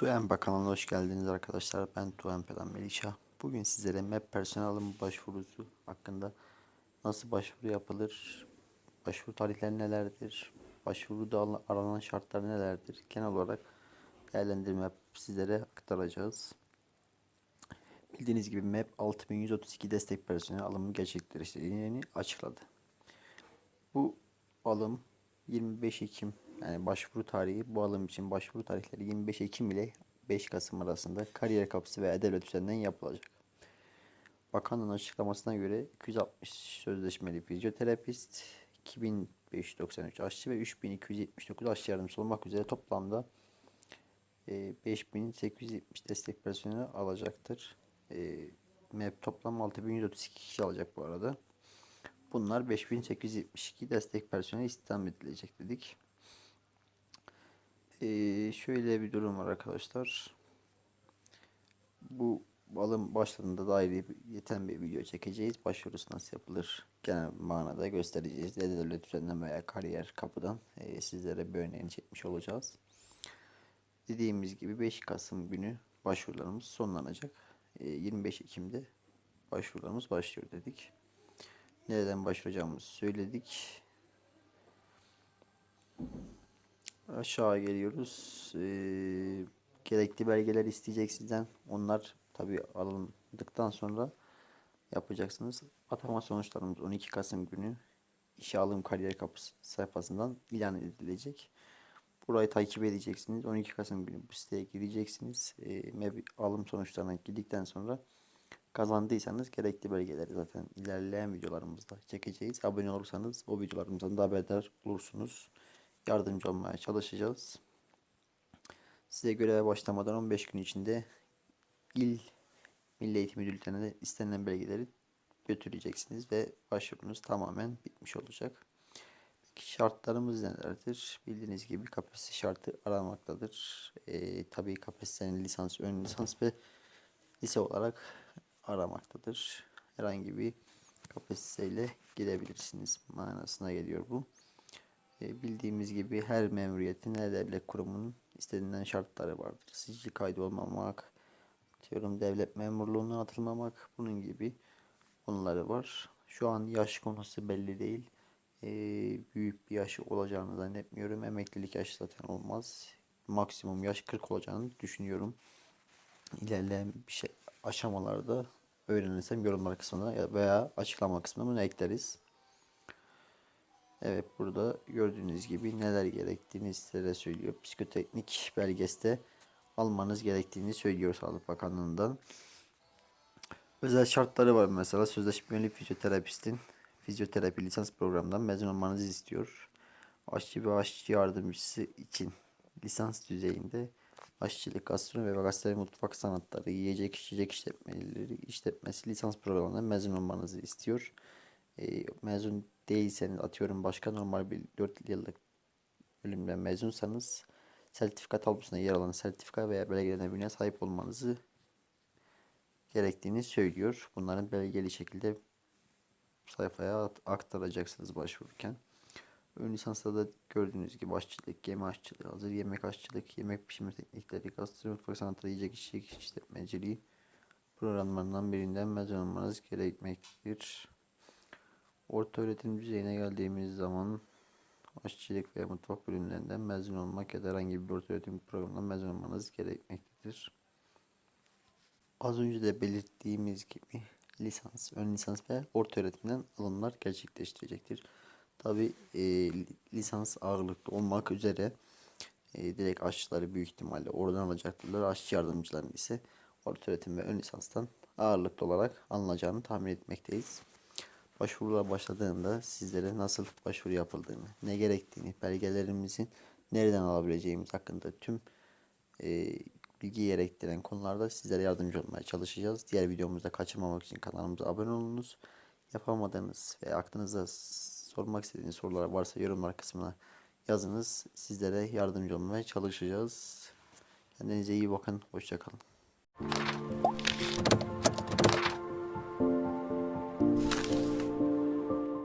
Tuempa kanalına hoş geldiniz arkadaşlar. Ben Tuempa'dan Melisa. Bugün sizlere MEP personel başvurusu hakkında nasıl başvuru yapılır, başvuru tarihleri nelerdir, başvuruda aranan şartlar nelerdir, genel olarak değerlendirme sizlere aktaracağız. Bildiğiniz gibi MEP 6132 destek personel alımı gerçekleştirdiğini açıkladı. Bu alım 25 Ekim yani başvuru tarihi bu alım için başvuru tarihleri 25 Ekim ile 5 Kasım arasında kariyer kapısı veya devlet üzerinden yapılacak. Bakanlığın açıklamasına göre 260 sözleşmeli fizyoterapist, 2593 aşçı ve 3279 aşçı yardımcısı olmak üzere toplamda e, 5870 destek personeli alacaktır. E, MEP toplam 6132 kişi alacak bu arada. Bunlar 5872 destek personeli istihdam edilecek dedik. Ee, şöyle bir durum var arkadaşlar. Bu alım başladığında dair yeten bir video çekeceğiz. Başvurusu nasıl yapılır genel manada göstereceğiz. Devlet üzerinden veya kariyer kapıdan e, sizlere bir örneğini çekmiş olacağız. Dediğimiz gibi 5 Kasım günü başvurularımız sonlanacak. E, 25 Ekim'de başvurularımız başlıyor dedik. Nereden başvuracağımızı söyledik. Aşağı geliyoruz. Ee, gerekli belgeler isteyecek sizden. Onlar tabi alındıktan sonra yapacaksınız. Atama sonuçlarımız 12 Kasım günü işe alım kariyer kapısı sayfasından ilan edilecek. Burayı takip edeceksiniz. 12 Kasım günü bu siteye gireceksiniz. E, alım sonuçlarına girdikten sonra kazandıysanız gerekli belgeleri zaten ilerleyen videolarımızda çekeceğiz. Abone olursanız o videolarımızdan da haberdar olursunuz. Yardımcı olmaya çalışacağız. Size göreve başlamadan 15 gün içinde il Milli Eğitim Müdürlüğü'ne istenilen belgeleri götüreceksiniz ve başvurunuz tamamen bitmiş olacak. Peki şartlarımız nelerdir? Bildiğiniz gibi KPSS şartı aramaktadır. Ee, tabii KPSS'nin lisans, ön lisans ve lise olarak aramaktadır. Herhangi bir KPSS ile gidebilirsiniz manasına geliyor bu. E, bildiğimiz gibi her memuriyetin, her devlet kurumunun istenilen şartları vardır. Sicil kaydı olmamak, diyorum devlet memurluğuna atılmamak, bunun gibi konuları var. Şu an yaş konusu belli değil. E, büyük bir yaş olacağını zannetmiyorum. Emeklilik yaşı zaten olmaz. Maksimum yaş 40 olacağını düşünüyorum. İlerleyen bir şey aşamalarda öğrenirsem yorumlar kısmına ya- veya açıklama kısmına bunu ekleriz. Evet burada gördüğünüz gibi neler gerektiğini sizlere söylüyor. Psikoteknik belgesi de almanız gerektiğini söylüyor Sağlık Bakanlığı'ndan. Özel şartları var mesela sözleşmeli fizyoterapistin fizyoterapi lisans programından mezun olmanızı istiyor. Aşçı ve aşçı yardımcısı için lisans düzeyinde aşçılık, gastronomi ve gastronomi mutfak sanatları, yiyecek içecek işletmeleri, işletmesi lisans programından mezun olmanızı istiyor. E, mezun değilseniz atıyorum başka normal bir 4 yıllık bölümden mezunsanız sertifika tablosuna yer alan sertifika veya belgelerine sahip olmanızı gerektiğini söylüyor. Bunların belgeli şekilde sayfaya aktaracaksınız başvururken. Ön lisansta da gördüğünüz gibi aşçılık, gemi aşçılığı, hazır yemek aşçılık, yemek pişirme teknikleri, gastronomi mutfak sanatları, yiyecek içecek işletmeciliği programlarından birinden mezun olmanız gerekmektedir. Orta öğretim düzeyine geldiğimiz zaman aşçılık ve mutfak bölümlerinden mezun olmak ya da herhangi bir orta öğretim programından mezun olmanız gerekmektedir. Az önce de belirttiğimiz gibi lisans, ön lisans ve orta öğretimden alımlar gerçekleştirecektir. Tabi lisans ağırlıklı olmak üzere e, direkt aşçıları büyük ihtimalle oradan alacaktırlar. Aşçı yardımcılarını ise orta öğretim ve ön lisanstan ağırlıklı olarak alınacağını tahmin etmekteyiz. Başvurular başladığında sizlere nasıl başvuru yapıldığını, ne gerektiğini, belgelerimizin nereden alabileceğimiz hakkında tüm e, bilgi gerektiren konularda sizlere yardımcı olmaya çalışacağız. Diğer videomuzda kaçırmamak için kanalımıza abone olunuz. Yapamadığınız ve aklınızda sormak istediğiniz sorular varsa yorumlar kısmına yazınız. Sizlere yardımcı olmaya çalışacağız. Kendinize iyi bakın. Hoşçakalın.